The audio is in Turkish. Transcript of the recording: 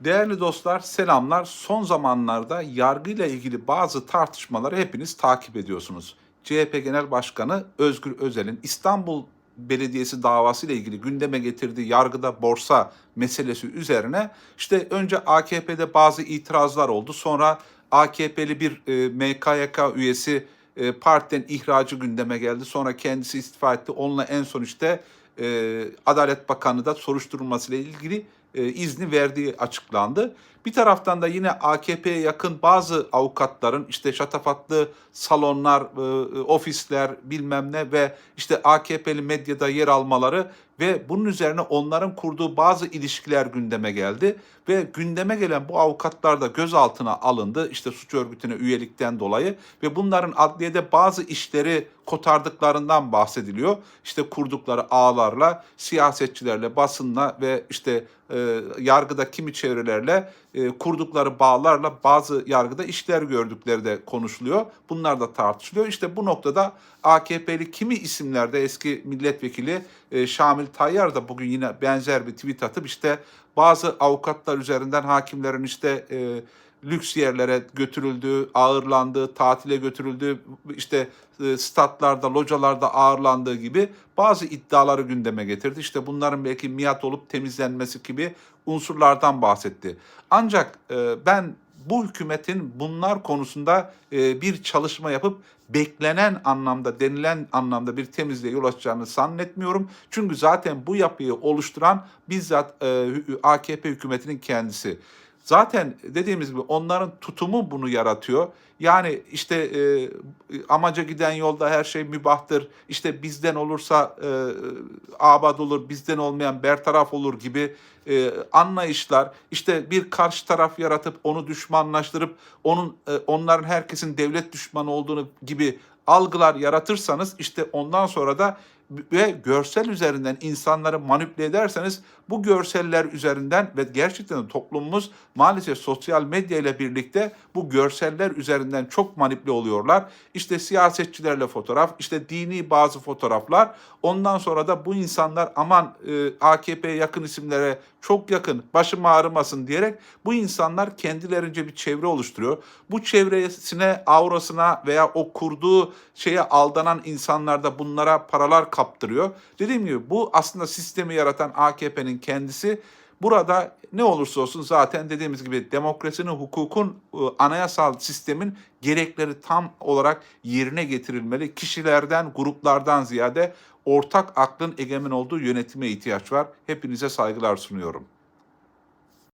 Değerli dostlar, selamlar. Son zamanlarda yargıyla ilgili bazı tartışmaları hepiniz takip ediyorsunuz. CHP Genel Başkanı Özgür Özel'in İstanbul Belediyesi davası ile ilgili gündeme getirdiği yargıda borsa meselesi üzerine işte önce AKP'de bazı itirazlar oldu. Sonra AKP'li bir e, MKYK üyesi e, partiden ihracı gündeme geldi. Sonra kendisi istifa etti. Onunla en son işte e, Adalet Bakanı da soruşturulmasıyla ilgili e, izni verdiği açıklandı. Bir taraftan da yine AKP'ye yakın bazı avukatların işte şatafatlı salonlar, e, ofisler bilmem ne ve işte AKP'li medyada yer almaları ve bunun üzerine onların kurduğu bazı ilişkiler gündeme geldi ve gündeme gelen bu avukatlar da gözaltına alındı işte suç örgütüne üyelikten dolayı ve bunların adliyede bazı işleri kotardıklarından bahsediliyor. İşte kurdukları ağlarla, siyasetçilerle, basınla ve işte e, yargıda kimi çevrelerle e, kurdukları bağlarla bazı yargıda işler gördükleri de konuşuluyor. Bunlar da tartışılıyor. İşte bu noktada AKP'li kimi isimlerde eski milletvekili e, Şamil Tayyar da bugün yine benzer bir tweet atıp işte bazı avukatlar üzerinden hakimlerin işte e, lüks yerlere götürüldüğü, ağırlandığı, tatile götürüldüğü, işte e, statlarda, localarda ağırlandığı gibi bazı iddiaları gündeme getirdi. İşte bunların belki miat olup temizlenmesi gibi unsurlardan bahsetti. Ancak e, ben bu hükümetin bunlar konusunda e, bir çalışma yapıp beklenen anlamda, denilen anlamda bir temizliğe yol açacağını zannetmiyorum. Çünkü zaten bu yapıyı oluşturan bizzat AKP hükümetinin kendisi. Zaten dediğimiz gibi onların tutumu bunu yaratıyor. Yani işte e, amaca giden yolda her şey mübahtır. İşte bizden olursa e, abad olur, bizden olmayan bertaraf olur gibi e, anlayışlar. İşte bir karşı taraf yaratıp onu düşmanlaştırıp onun e, onların herkesin devlet düşmanı olduğunu gibi algılar yaratırsanız işte ondan sonra da ve görsel üzerinden insanları manipüle ederseniz bu görseller üzerinden ve gerçekten toplumumuz maalesef sosyal medya ile birlikte bu görseller üzerinden çok manipüle oluyorlar. İşte siyasetçilerle fotoğraf, işte dini bazı fotoğraflar. Ondan sonra da bu insanlar aman e, AKP'ye yakın isimlere çok yakın, başım ağrımasın diyerek bu insanlar kendilerince bir çevre oluşturuyor. Bu çevresine, aurasına veya o kurduğu şeye aldanan insanlar da bunlara paralar kaptırıyor. Dediğim gibi bu aslında sistemi yaratan AKP'nin kendisi. Burada ne olursa olsun zaten dediğimiz gibi demokrasinin, hukukun, ıı, anayasal sistemin gerekleri tam olarak yerine getirilmeli. Kişilerden, gruplardan ziyade ortak aklın egemen olduğu yönetime ihtiyaç var. Hepinize saygılar sunuyorum.